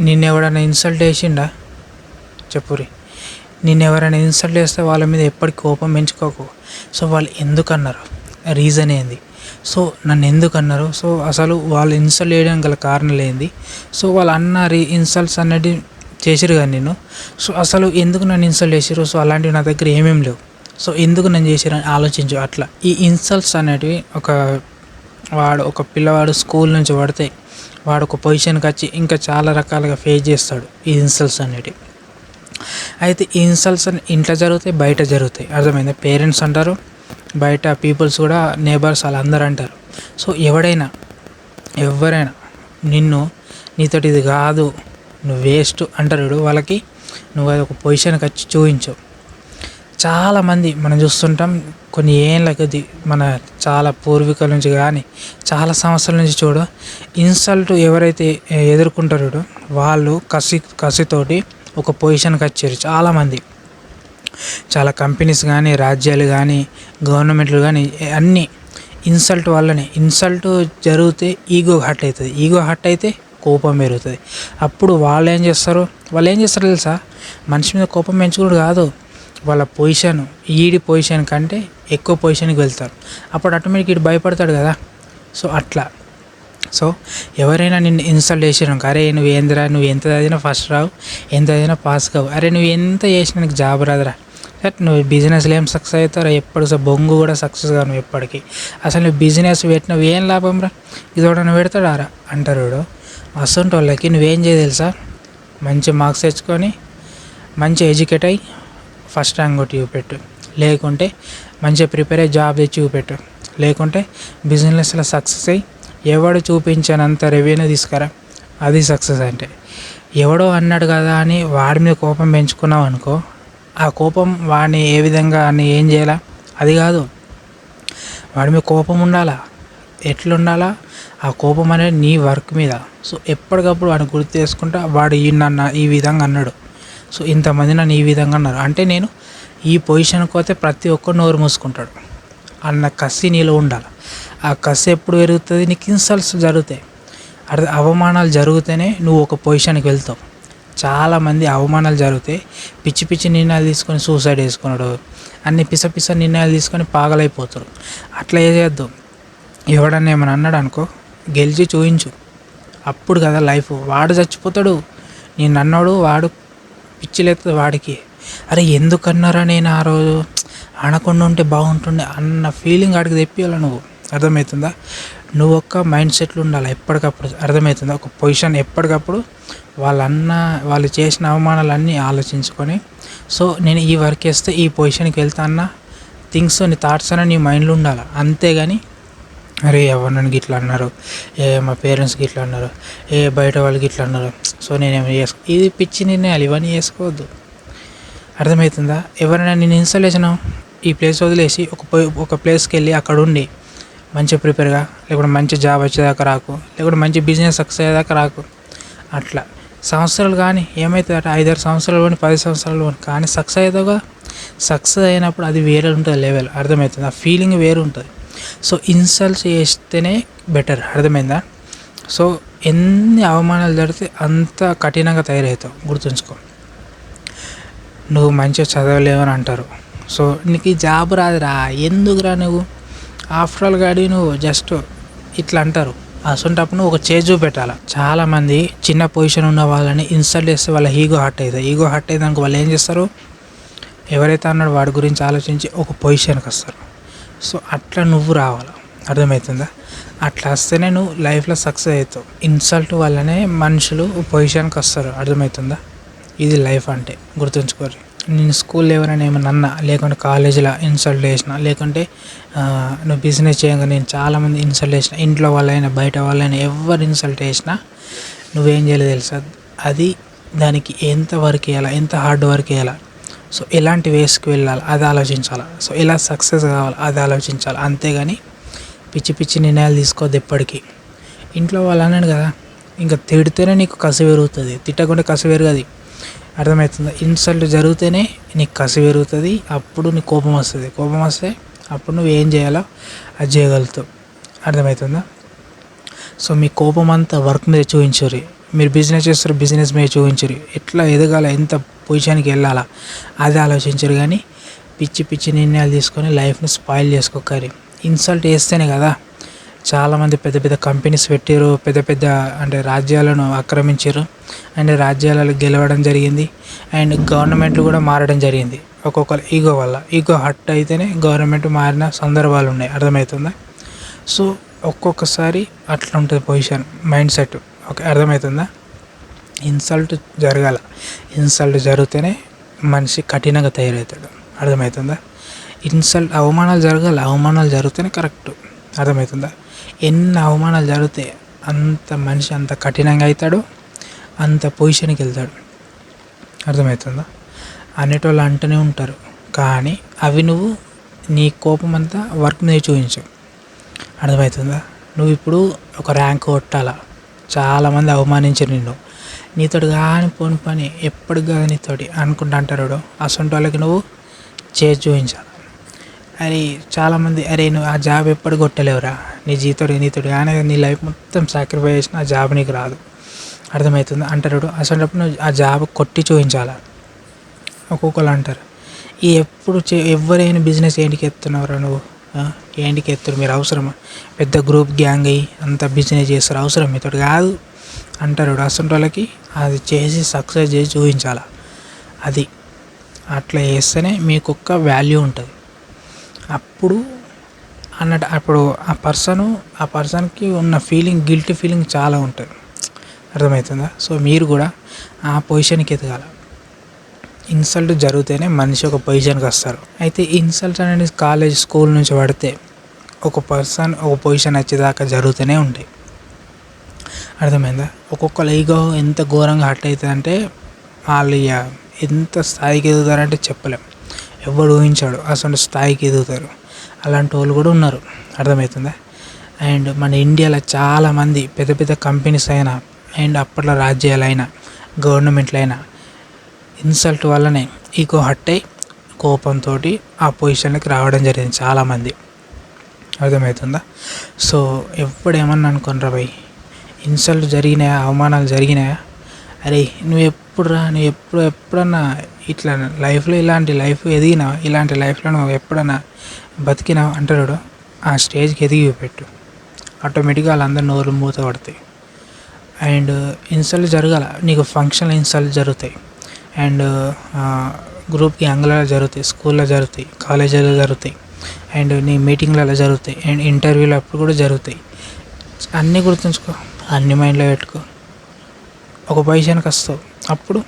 నిన్నెవరైనా insult చేసిండా? చెప్పురి. నిన్నెవరైనా insult చేస్తే వాళ్ళ మీద ఎప్పటికీ కోపం పెంచుకోకు. సో వాళ్ళు ఎందుకు అన్నారు రీజన్ ఏంది? సో నన్ను ఎందుకు అన్నారు సో అసలు వాళ్ళు ఇన్సల్ట్ చేయడానికి గల కారణాలు ఏంది? సో వాళ్ళు అన్న రీ ఇన్సల్ట్స్ అనేది చేసిరు కానీ నేను సో అసలు ఎందుకు నన్ను ఇన్సల్ట్ చేసిరు సో అలాంటివి నా దగ్గర ఏమేమి లేవు. సో ఎందుకు నన్ను చేసిరు అని ఆలోచించు అట్లా. ఈ ఇన్సల్ట్స్ అనేటివి ఒక వాడు ఒక పిల్లవాడు స్కూల్ నుంచి పడితే వాడు ఒక పొజిషన్కి వచ్చి ఇంకా చాలా రకాలుగా ఫేస్ చేస్తాడు ఈ ఇన్సల్ట్స్ అనేటివి అయితే ఈ ఇన్సల్ట్స్ అని ఇంట్లో జరుగుతాయి బయట జరుగుతాయి. అర్థమైంది? పేరెంట్స్ అంటారు బయట పీపుల్స్ కూడా నేబర్స్ వాళ్ళందరూ అంటారు. సో ఎవడైనా ఎవరైనా నిన్ను నీతోటి ఇది కాదు నువ్వు వేస్ట్ అంటారు వాళ్ళకి నువ్వు అది ఒక పొజిషన్కి వచ్చి చూపించవు చాలామంది మనం చూస్తుంటాం కొన్ని ఏళ్ళ కొద్ది మన చాలా పూర్వీకుల నుంచి కానీ చాలా సంవత్సరాల నుంచి చూడు ఇన్సల్ట్ ఎవరైతే ఎదుర్కొంటారో వాళ్ళు కసి కసితోటి ఒక పొజిషన్కి వచ్చారు చాలామంది. చాలా కంపెనీస్ కానీ రాజ్యాలు కానీ గవర్నమెంట్లు కానీ అన్నీ ఇన్సల్ట్ వల్లనే ఇన్సల్ట్ జరిగితే ఈగో హట్ అవుతుంది. ఈగో హట్ అయితే కోపం పెరుగుతుంది. అప్పుడు వాళ్ళు ఏం చేస్తారు? వాళ్ళు ఏం చేస్తారు తెలుసా? మనిషి మీద కోపం పెంచుకోడు కాదు. వాళ్ళ పొజిషన్ ఈడి పొజిషన్ కంటే ఎక్కువ పొజిషన్కి వెళ్తారు. అప్పుడు ఆటోమేటిక్ ఇటు భయపడతాడు కదా. సో అట్లా. సో ఎవరైనా నిన్ను ఇన్స్టాల్ చేసినాక అరే నువ్వు ఏందిరా? నువ్వు ఎంత చదివినా ఫస్ట్ రావు ఎంత చదివినా పాస్ కావు. అరే నువ్వు ఎంత చేసినా నీకు జాబ్ రాదురా. సరే నువ్వు బిజినెస్లో ఏం సక్సెస్ అవుతారో ఎప్పుడు? సో బొంగు కూడా సక్సెస్ కావు నువ్వు ఎప్పటికీ. అసలు నువ్వు బిజినెస్ పెట్టినవి ఏం లాభం రా? ఇది ఒకటి పెడతాడా రా? అంటారు వాడు అసంటి వాళ్ళకి నువ్వేం చేయ తెలుసా? మంచి మార్క్స్ తెచ్చుకొని మంచి ఎడ్యుకేట్ అయ్యి ఫస్ట్ ర్యాంక్ కొట్టి చూపెట్టు. లేకుంటే మంచిగా ప్రిపేర్ అయ్యి జాబ్ తెచ్చి చూపెట్టు. లేకుంటే బిజినెస్లో సక్సెస్ అయ్యి ఎవడు చూపించనంత రెవెన్యూ తీసుకురా. అది సక్సెస్ అంటే. ఎవడో అన్నాడు కదా అని వాడి మీద కోపం పెంచుకున్నావు అనుకో ఆ కోపం వాడిని ఏ విధంగా అని ఏం చేయాలా? అది కాదు. వాడి మీద కోపం ఉండాలా? ఎట్లుండాలా? ఆ కోపం అనేది నీ వర్క్ మీద. సో ఎప్పటికప్పుడు వాడిని గుర్తు చేసుకుంటా వాడు ఈ నన్ను ఈ విధంగా అన్నాడు. సో ఇంతమంది నన్ను ఈ విధంగా అన్నారు. అంటే నేను ఈ పొజిషన్కి పోతే ప్రతి ఒక్కరు నోరు మూసుకుంటాడు. అన్న కసి నీలో ఉండాలి. ఆ కసి ఎప్పుడు పెరుగుతుంది? నీకు ఇన్సల్ట్స్ జరుగుతాయి. అర్థ అవమానాలు జరిగితేనే నువ్వు ఒక పొజిషన్కి వెళ్తావు. చాలామంది అవమానాలు జరుగుతాయి. పిచ్చి పిచ్చి నిర్ణయాలు తీసుకొని సూసైడ్ చేసుకున్నాడు. అన్ని పిస పిస నిర్ణయాలు తీసుకొని పాగలైపోతారు. అట్లా చేయొద్దు ఎవడన్నా ఏమైనా అన్నాడు అనుకో గెలిచి చూయించు. అప్పుడు కదా లైఫ్. వాడు చచ్చిపోతాడు. నేను అన్నాడు వాడు పిచ్చిలేస్తుంది వాడికి. అరే ఎందుకన్నారా నేను ఆ రోజు? అనకుండా ఉంటే బాగుంటుండే అన్న ఫీలింగ్ వాడికి తెప్పియాలి నువ్వు? అర్థమవుతుందా? నువ్వు ఒక్క మైండ్ సెట్లు ఉండాలి ఎప్పటికప్పుడు? అర్థమవుతుందా? ఒక పొజిషన్ ఎప్పటికప్పుడు వాళ్ళన్న వాళ్ళు చేసిన అవమానాలన్నీ ఆలోచించుకొని సో నేను ఈ వర్క్ చేస్తే ఈ పొజిషన్కి వెళ్తా అన్న థింగ్స్ నీ థాట్స్ అన్న నీ మైండ్లో ఉండాలి? అంతేగాని అరే ఎవరు నన్ను గిట్లా అన్నారు? ఏ మా పేరెంట్స్ గిట్లా అన్నారు? ఏ బయట వాళ్ళు గిట్లా అన్నారు? సో నేనేమి చేసుకో ఇది పిచ్చి నిర్ణయాలు ఇవన్నీ చేసుకోవద్దు. అర్థమవుతుందా? ఎవరైనా నేను ఇన్స్టాల్ ఈ ప్లేస్ వదిలేసి ఒక ఒక ప్లేస్కి వెళ్ళి అక్కడ ఉండి మంచిగా ప్రిపేర్గా లేకుంటే మంచి జాబ్ వచ్చేదాకా రాకు లేకుంటే మంచి బిజినెస్ సక్సెస్ అయ్యేదాకా రాకు. అట్లా. సంవత్సరాలు కానీ ఏమవుతుంది అంటే ఐదారు సంవత్సరాలు కానీ పది సంవత్సరాలు కానీ కానీ సక్సెస్ అయ్యేదాకా సక్సెస్ అయినప్పుడు అది వేరే ఉంటుంది లెవెల్. అర్థమవుతుంది? ఆ ఫీలింగ్ వేరు ఉంటుంది సో ఇన్సల్ట్స్ చేస్తేనే బెటర్ అర్థమైందా? సో ఎన్ని అవమానాలు జరిగితే అంత కఠినంగా తయారవుతావు. గుర్తుంచుకో. నువ్వు మంచిగా చదవలేవని అంటారు. సో నీకు ఈ జాబ్ రాదురా. ఎందుకురా నువ్వు? ఆఫ్టర్ ఆల్ గాడి నువ్వు జస్ట్ ఇట్లా అంటారు. అసంటప్పుడు నువ్వు ఒక చేజ్ చూపెట్టాలి? చాలామంది చిన్న పొజిషన్ ఉన్న వాళ్ళని ఇన్సల్ట్ చేస్తే వాళ్ళ ఈగో హర్ట్ అవుతుంది ఈగో హర్ట్ అయ్యేదానికి వాళ్ళు ఏం చేస్తారు? ఎవరైతే అన్నాడు వాడి గురించి ఆలోచించి ఒక పొజిషన్కి వస్తారు. సో అట్లా నువ్వు రావాలి? అర్థమవుతుందా? అట్లా వస్తేనే నువ్వు లైఫ్లో సక్సెస్ అవుతావు. ఇన్సల్ట్ వల్లనే మనుషులు పొజిషన్కి వస్తారు. అర్థమవుతుందా? ఇది లైఫ్ అంటే. గుర్తుంచుకోరు నేను స్కూల్లో ఎవరైనా ఏమైనా అన్నా లేకుంటే కాలేజీలో ఇన్సల్ట్ చేసిన లేకుంటే నువ్వు బిజినెస్ చేయగా నేను చాలామంది ఇన్సల్ట్ చేసిన ఇంట్లో వాళ్ళైనా బయట వాళ్ళైనా ఎవరు ఇన్సల్ట్ చేసినా నువ్వేం చేయలేదు తెలుసా? అది దానికి ఎంత వర్క్ చేయాలా? ఎంత హార్డ్ వర్క్ చేయాలా? సో ఎలాంటి వేస్కి వెళ్ళాలి అది ఆలోచించాలి. సో ఎలా సక్సెస్ కావాలి అది ఆలోచించాలి. అంతేగాని పిచ్చి పిచ్చి నిర్ణయాలు తీసుకోవద్దు ఎప్పటికీ. ఇంట్లో వాళ్ళు అన్నాడు కదా ఇంకా తిడితేనే నీకు కసి పెరుగుతుంది. తిట్టకుండా కసి పెరగదు. అర్థమవుతుంది? ఇన్సల్ట్ జరిగితేనే నీకు కసి పెరుగుతుంది అప్పుడు నీకు కోపం వస్తుంది. కోపం వస్తే అప్పుడు నువ్వు ఏం చేయాలో అది చేయగలుగుతావు. అర్థమవుతుందా? సో మీ కోపం అంతా వర్క్ మీద చూపించరు మీరు బిజినెస్ చేస్తారు బిజినెస్ మీద చూపించరు ఎట్లా ఎదగాల ఎంత పొజిషన్కి వెళ్ళాలా? అది ఆలోచించరు కానీ పిచ్చి పిచ్చి నిర్ణయాలు తీసుకొని లైఫ్ని స్పాయిల్ చేసుకోకరి. ఇన్సల్ట్ చేస్తేనే కదా. చాలామంది పెద్ద పెద్ద కంపెనీస్ పెట్టారు పెద్ద పెద్ద అంటే రాజ్యాలను ఆక్రమించారు అండ్ రాజ్యాలలో గెలవడం జరిగింది. అండ్ గవర్నమెంట్లు కూడా మారడం జరిగింది. ఒక్కొక్కరు ఈగో వల్ల. ఈగో హట్ అయితేనే గవర్నమెంట్ మారిన సందర్భాలు ఉన్నాయి. అర్థమవుతుందా సో ఒక్కొక్కసారి అట్లా ఉంటుంది పొజిషన్ మైండ్ సెట్. ఓకే అర్థమవుతుందా ఇన్సల్ట్ జరగాల. ఇన్సల్ట్ జరిగితేనే మనిషి కఠినంగా తయారవుతాడు. అర్థమవుతుందా ఇన్సల్ట్ అవమానాలు జరగాలి అవమానాలు జరిగితేనే కరెక్ట్. అర్థమవుతుందా ఎన్ని అవమానాలు జరిగితే అంత మనిషి అంత కఠినంగా అవుతాడు అంత పొజిషన్కి వెళ్తాడు. అర్థమవుతుందా అనేటోళ్ళు అంటూనే ఉంటారు. కానీ అవి నువ్వు నీ కోపం అంతా వర్క్ మీద చూపించు అర్థమవుతుందా నువ్వు ఇప్పుడు ఒక ర్యాంక్ కొట్టాలా? చాలామంది అవమానించారు నిన్ను. నీతోడు కానీ పోని పని ఎప్పుడు కాదు నీతోటి అనుకుంటా అంటారు అసంటి వాళ్ళకి నువ్వు చేసి చూపించాలి. అరే చాలామంది అరే నువ్వు ఆ జాబ్ ఎప్పుడు కొట్టలేవురా? నీ జీతోడు నీతోడు కానీ నీ లైఫ్ మొత్తం సాక్రిఫై చేసిన ఆ జాబ్ నీకు రాదు. అర్థమవుతుంది? అంటారు అసలు నువ్వు ఆ జాబ్ కొట్టి చూపించాలి? ఒక్కొక్కరు అంటారు. ఈ ఎప్పుడు చే ఎవరైనా బిజినెస్ ఏంటికి ఎత్తున్నావురా నువ్వు? ఏంటికి ఎత్తురు? మీరు అవసరమా? పెద్ద గ్రూప్ గ్యాంగ్ అయ్యి అంత బిజినెస్ చేస్తారు. అవసరం? మీతో కాదు. అంటారు అసంటి వాళ్ళకి అది చేసి సక్సెస్ చేసి చూపించాలి? అది. అట్లా చేస్తేనే మీకు ఒక్క వాల్యూ ఉంటుంది. అప్పుడు అన్నట్టు అప్పుడు ఆ పర్సను ఆ పర్సన్కి ఉన్న ఫీలింగ్ గిల్టీ ఫీలింగ్ చాలా ఉంటుంది. అర్థమవుతుందా సో మీరు కూడా ఆ పొజిషన్కి ఎదగాల. ఇన్సల్ట్ జరిగితేనే మనిషి ఒక పొజిషన్కి వస్తారు. అయితే ఇన్సల్ట్ అనేది కాలేజ్ స్కూల్ నుంచి పడితే ఒక పర్సన్ ఒక పొజిషన్ వచ్చేదాకా జరుగుతూనే ఉంటాయి. అర్థమైందా? ఒక్కొక్కరు ఈగో ఎంత ఘోరంగా హట్ అవుతుందంటే వాళ్ళు ఇక ఎంత స్థాయికి ఎదుగుతారంటే చెప్పలేం. ఎవడు ఊహించాడు అసలు స్థాయికి ఎదుగుతారు. అలాంటి వాళ్ళు కూడా ఉన్నారు. అర్థమవుతుందా అండ్ మన ఇండియాలో చాలామంది పెద్ద పెద్ద కంపెనీస్ అయినా అండ్ అప్పట్లో రాజ్యాలైనా గవర్నమెంట్లైనా ఇన్సల్ట్ వల్లనే ఈగో హట్ అయి కోపంతో ఆ పొజిషన్కి రావడం జరిగింది చాలామంది. అర్థమవుతుందా సో ఎప్పుడు ఏమన్నా అనుకోనరా భయ్? ఇన్సల్ట్ జరిగినాయా? అవమానాలు జరిగినాయా? అరే నువ్వు ఎప్పుడురా నువ్వు ఎప్పుడు ఎప్పుడన్నా ఇట్లా లైఫ్లో ఇలాంటి లైఫ్ ఎదిగినా ఇలాంటి లైఫ్లో నువ్వు ఎప్పుడన్నా బతికినావు? అంటాడు ఆ స్టేజ్కి ఎదిగి పెట్టు ఆటోమేటిక్గా వాళ్ళందరూ నోరు మూత పడతాయి. అండ్ ఇన్సల్ట్ జరగాల. నీకు ఫంక్షన్ ఇన్సల్ట్ జరుగుతాయి. అండ్ గ్రూప్కి అంగళాలు జరుగుతాయి స్కూల్లో జరుగుతాయి కాలేజీలో జరుగుతాయి. అండ్ నీ మీటింగ్లలో జరుగుతాయి. అండ్ ఇంటర్వ్యూలు అప్పుడు కూడా జరుగుతాయి. అన్నీ గుర్తుంచుకో. అన్ని మైండ్లో పెట్టుకో. ఒక పొజిషన్కి వస్తావు అప్పుడు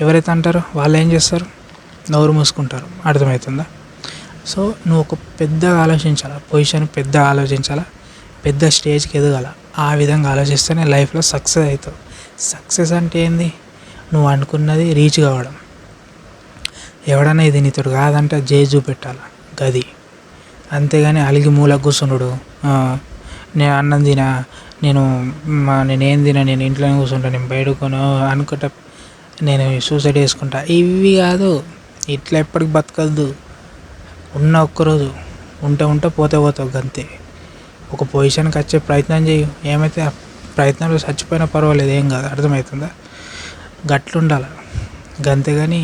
ఎవరైతే అంటారో వాళ్ళు ఏం చేస్తారు? నోరు మూసుకుంటారు. అర్థమవుతుందా సో నువ్వు ఒక పెద్దగా ఆలోచించాలా? పొజిషన్ పెద్దగా ఆలోచించాలా? పెద్ద స్టేజ్కి ఎదగాల? ఆ విధంగా ఆలోచిస్తేనే లైఫ్లో సక్సెస్ అవుతావు. సక్సెస్ అంటే ఏంది? నువ్వు అనుకున్నది రీచ్ కావడం. ఎవడన్నా ఇది నీతోడు కాదంటే జే చూపెట్టాలి గది. అంతేగాని అలిగి మూల కూర్చుండు నేను అన్నం తినా నేను మా నేనేం తినా నేను ఇంట్లోనే కూర్చుంటా నేను బయటకొని అనుకుంటా నేను సూసైడ్ చేసుకుంటా. ఇవి కాదు ఇట్లా ఎప్పటికి బతకద్దు. ఉన్న ఒక్కరోజు ఉంటే ఉంటే పోతే పోతావు గంతే. ఒక పొజిషన్కి వచ్చే ప్రయత్నం చేయు ఏమైతే ఆ ప్రయత్నంలో చచ్చిపోయినా పర్వాలేదు ఏం కాదు అర్థమవుతుందా? గట్లుండాలి. కానీ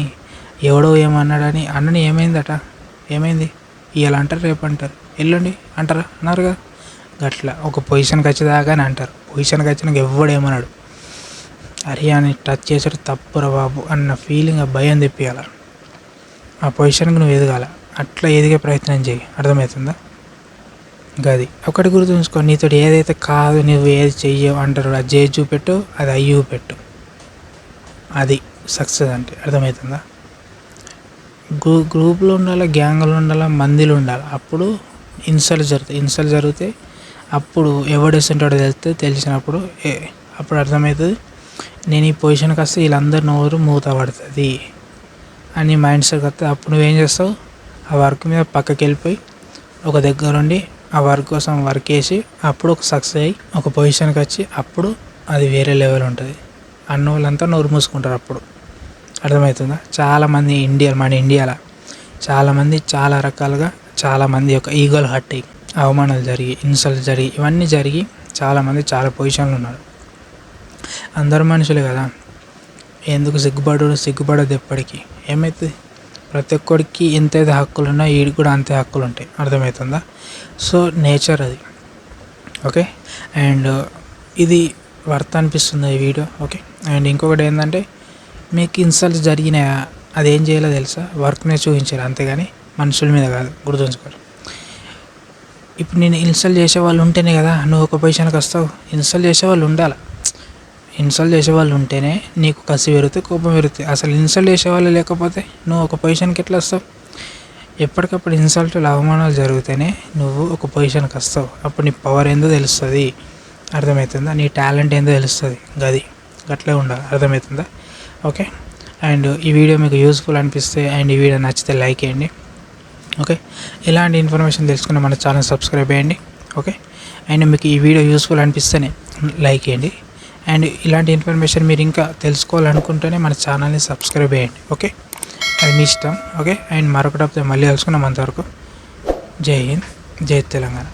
ఎవడో ఏమన్నాడని అన్నని ఏమైందట? ఏమైంది? ఇవాళ అంటారు రేపు అంటారు ఎల్లుండి అంటారా? అన్నారుగా. అట్లా ఒక పొజిషన్కి వచ్చేదాకానే అంటారు. పొజిషన్కి వచ్చినాక ఎవడు ఏమన్నాడు అరే అని టచ్ చేసాడు తప్పురా బాబు అన్న ఫీలింగ్ ఆ భయం తెప్పియాల. ఆ పొజిషన్కి నువ్వు ఎదగాల. అట్లా ఎదిగే ప్రయత్నం చేయి. అర్థమవుతుందా? గది. ఒకటి గుర్తుంచుకో నీతో ఏదైతే కాదు నువ్వు ఏది చెయ్యవు అంటారు అది చేసి చూపెట్టు అది అయ్యి చూపెట్టు. అది సక్సెస్ అంటే. అర్థమవుతుందా? గ్రూ గ్రూప్లో ఉండాలి గ్యాంగ్లో ఉండాలా మందిలో ఉండాలి? అప్పుడు ఇన్సల్ట్ జరుగుతాయి. ఇన్సల్ట్ జరిగితే అప్పుడు ఎవడేస్తుంటాడో తెలిస్తే తెలిసినప్పుడు ఏ అప్పుడు అర్థమవుతుంది. నేను ఈ పొజిషన్కి వస్తే వీళ్ళందరూ నోరు మూత పడుతుంది అని మైండ్ సెట్ వస్తే అప్పుడు నువ్వేం చేస్తావు? ఆ వర్క్ మీద పక్కకి వెళ్ళిపోయి ఒక దగ్గర ఉండి ఆ వర్క్ కోసం వర్క్ చేసి అప్పుడు ఒక సక్సెస్ అయ్యి ఒక పొజిషన్కి వచ్చి అప్పుడు అది వేరే లెవెల్ ఉంటుంది. అన్న వాళ్ళంతా నోరు మూసుకుంటారు అప్పుడు. అర్థమవుతుందా? చాలామంది ఇండియా మన ఇండియాలో? చాలామంది చాలా రకాలుగా చాలామంది యొక్క ఈగోలు హట్ అయ్యి అవమానాలు జరిగి ఇన్సల్ట్ జరిగి ఇవన్నీ జరిగి చాలామంది చాలా పొజిషన్లు ఉన్నారు. అందరు మనుషులే కదా. ఎందుకు సిగ్గుపడు సిగ్గుపడదు ఎప్పటికీ. ఏమవుతుంది ప్రతి ఒక్కడికి ఎంతైతే హక్కులు ఉన్నాయో వీడికి కూడా అంతే హక్కులు ఉంటాయి. అర్థమవుతుందా? సో నేచర్ అది. ఓకే? అండ్ ఇది వర్త్ అనిపిస్తుంది ఈ వీడియో. ఓకే? అండ్ ఇంకొకటి ఏంటంటే మీకు ఇన్సల్ట్స్ జరిగినాయా? అదేం చేయాలో తెలుసా? వర్క్నే చూపించారు అంతేగాని మనుషుల మీద కాదు. గుర్తుంచుకోరు. ఇప్పుడు నేను ఇన్స్టాల్ చేసే వాళ్ళు ఉంటేనే కదా నువ్వు ఒక పొజిషన్కి వస్తావు. ఇన్స్టాల్ చేసే వాళ్ళు ఉండాలి. ఇన్స్టాల్ చేసే వాళ్ళు ఉంటేనే నీకు కసి పెరుగుతుంది కోపం పెరుగుతుంది అసలు ఇన్స్టాల్ చేసే వాళ్ళు లేకపోతే నువ్వు ఒక పొజిషన్కి ఎట్లా వస్తావు? ఎప్పటికప్పుడు ఇన్సల్ట్లు అవమానాలు జరిగితేనే నువ్వు ఒక పొజిషన్కి వస్తావు. అప్పుడు నీ పవర్ ఏందో తెలుస్తుంది. అర్థమవుతుందా నీ టాలెంట్ ఏందో తెలుస్తుంది. గది. గట్లే ఉండాలి. అర్థమవుతుందా ఓకే. అండ్ ఈ వీడియో మీకు యూస్ఫుల్ అనిపిస్తే అండ్ ఈ వీడియో నచ్చితే లైక్ చేయండి. ఓకే? ఇలాంటి ఇన్ఫర్మేషన్ తెలుసుకుని మన ఛానల్ సబ్స్క్రైబ్ చేయండి. ఓకే? అండ్ మీకు ఈ వీడియో యూస్ఫుల్ అనిపిస్తేనే లైక్ చేయండి. అండ్ ఇలాంటి ఇన్ఫర్మేషన్ మీరు ఇంకా తెలుసుకోవాలనుకుంటేనే మన ఛానల్ని సబ్స్క్రైబ్ చేయండి. ఓకే? అది మీ ఇష్టం. ఓకే? అండ్ మరొకటి మళ్ళీ కలుసుకున్నాం అంతవరకు. జై హింద్. జై తెలంగాణ.